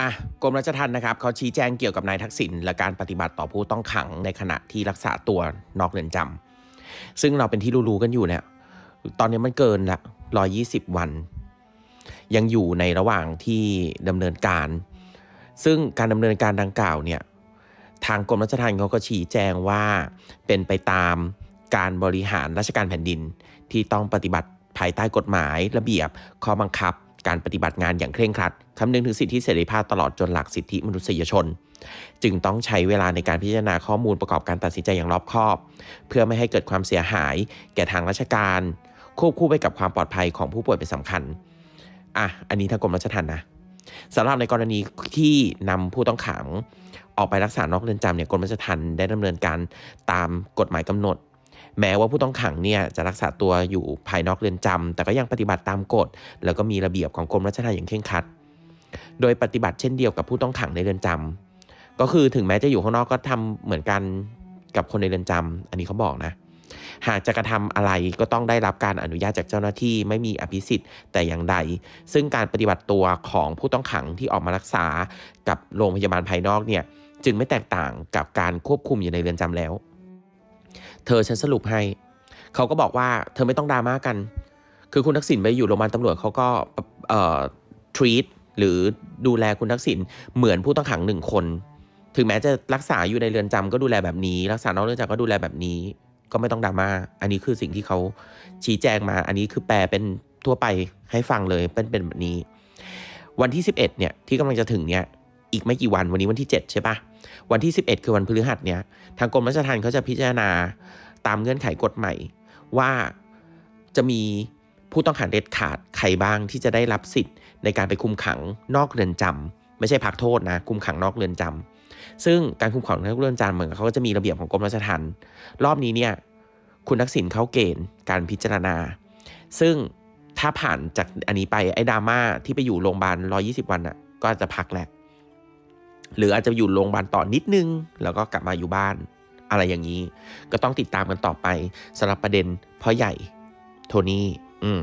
อะกรมราชทัณฑ์นะครับเขาชี้แจงเกี่ยวกับนายทักษิณและการปฏิบัติต่อผู้ต้องขังในขณะที่รักษาตัวนอกเรือนจำซึ่งเราเป็นที่รู้ๆกันอยู่เนี่ยตอนนี้มันเกินละ120วัน ยังอยู่ในระหว่างที่ดำเนินการ ซึ่งการดำเนินการดังกล่าวเนี่ยทางกรมราชทัณฑ์เขาก็ชี้แจงว่าเป็นไปตามการบริหารราชการแผ่นดินที่ต้องปฏิบัติภายใต้กฎหมายระเบียบข้อบังคับ การปฏิบัติงานอย่างเคร่งครัดคำนึงถึงสิทธิเสรีภาพตลอดจนหลักสิทธิมนุษยชน จึงต้องใช้เวลาในการพิจารณาข้อมูลประกอบการตัดสินใจอย่างรอบคอบ เพื่อไม่ให้เกิดความเสียหาย แก่ทางราชการ ควบคู่ไปกับความปลอดภัยของผู้ป่วยเป็นสำคัญอะอันนี้ทางกรมราชทัณฑ์นะสำหรับในกรณีที่นำผู้ต้องขัง ออกไปรักษานอกเรือนจำเนี่ยกรมราชทัณฑ์ได้ดำเนินการตามกฎหมายกำหนด แม้ว่าผู้ต้องขังเนี่ยจะรักษาตัวอยู่ภายนอกเรือนจำแต่ก็ยังปฏิบัติตามกฎ แล้วก็มีระเบียบของกรมราชทัณฑ์อย่างเคร่งครัด โดยปฏิบัติเช่นเดียวกับผู้ต้องขังในเรือนจำก็คือถึงแม้จะอยู่ข้างนอกก็ทำเหมือนกันกับคนในเรือนจำอันนี้เขาบอกนะ หากจะกระทำอะไรก็ต้องได้รับการอนุญาตจากเจ้าหน้าที่ไม่มีอภิสิทธิ์แต่อย่างใด ซึ่งการปฏิบัติตัวของผู้ต้องขังที่ออกมารักษากับโรงพยาบาลภายนอกเนี่ยจึงไม่แตกต่างกับการควบคุมอยู่ในเรือนจำแล้ว เธอฉันสรุปให้ เขาก็บอกว่าเธอไม่ต้องดราม่ากัน คือคุณทักษิณไปอยู่โรงพยาบาลตำรวจเขาก็เอ่อ treat หรือดูแลคุณทักษิณเหมือนผู้ต้องขังหนึ่งคน ถึงแม้จะรักษาอยู่ในเรือนจำก็ดูแลแบบนี้ รักษานอกเรือนจำก็ดูแลแบบนี้ ก็ไม่ต้องดราม่า อันนี้คือสิ่งที่เขาชี้แจงมา อันนี้คือแปลเป็นทั่วไปให้ฟังเลยเป็นเป็นแบบนี้ วันที่ 11เนี่ยที่กำลังจะถึงเนี่ยอีกไม่กี่วันวันนี้วันที่ 7 ใช่ปะ วันที่ 11 คือวันพฤหัสเนี่ยทางกรมราชทัณฑ์เขาจะพิจารณาตามเงื่อนไขกฎใหม่ว่าจะมีผู้ต้องขังเด็ดขาดใครบ้างที่จะได้รับสิทธิ์ในการไปคุมขังนอกเรือนจำไม่ใช่พักโทษนะคุมขังนอกเรือนจำซึ่งการคุมขังนอกเรือนจำเหมือนเขาก็จะมีระเบียบของกรมราชทัณฑ์รอบนี้เนี่ยคุณทักษิณเข้าเกณฑ์การพิจารณา ซึ่งถ้าผ่านจากอันนี้ไปไอ้ดราม่าที่ไปอยู่โรงพยาบาล120 วันอะก็จะพักแหละ หรืออาจจะอยู่โรงพยาบาลต่อนิดนึง แล้วก็กลับมาอยู่บ้าน อะไรอย่างนี้ ก็ต้องติดตามกันต่อไปสำหรับประเด็นพ่อใหญ่ โทนี่อืม